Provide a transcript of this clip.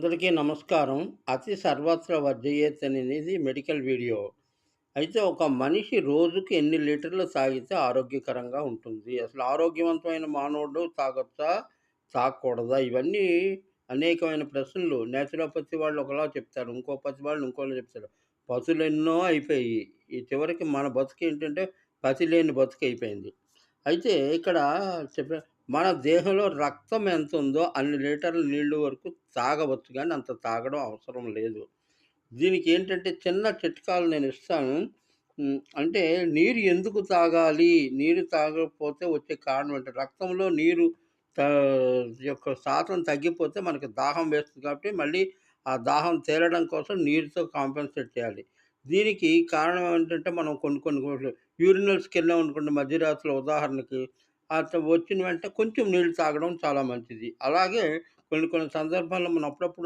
అందరికీ నమస్కారం. అతి సర్వత్ర వర్జయేత్ అనేది మెడికల్ వీడియో. అయితే ఒక మనిషి రోజుకి ఎన్ని లీటర్లు తాగితే ఆరోగ్యకరంగా ఉంటుంది? అసలు ఆరోగ్యవంతమైన మానవుడు తాగొచ్చా? తాగకూడదా? ఇవన్నీ అనేకమైన ప్రశ్నలు. నేచురోపతి వాళ్ళు ఒకలా చెప్తారు. ఇంకో పతి వాళ్ళు ఇంకోలా చెప్తారు. పతులెన్నో అయిపోయాయి. ఈ చివరికి మన బతుకు ఏంటంటే పతి లేని బతుకయిపోయింది. అయితే ఇక్కడ చెప్ప మన దేహంలో రక్తం ఎంత ఉందో అన్ని లీటర్ల నీళ్ళు వరకు తాగవచ్చు కానీ అంత తాగడం అవసరం లేదు. దీనికి ఏంటంటే చిన్న చిట్కాలు నేను ఇస్తాను అంటే నీరు ఎందుకు తాగాలి? నీరు తాగకపోతే వచ్చే కారణం ఏంటి? రక్తంలో నీరు తా యొక్క శాతం తగ్గిపోతే మనకి దాహం వేస్తుంది కాబట్టి మళ్ళీ ఆ దాహం తేలడం కోసం నీరుతో కాంపెన్సేట్ చేయాలి. దీనికి కారణం ఏంటంటే మనం కొన్ని కొన్ని యూరినల్స్కి వెళ్ళాం అనుకుంటే మధ్యరాత్రిలో ఉదాహరణకి వచ్చిన వెంటనే కొంచెం నీళ్ళు తాగడం చాలా మంచిది. అలాగే కొన్ని కొన్ని సందర్భాల్లో మనం అప్పుడప్పుడు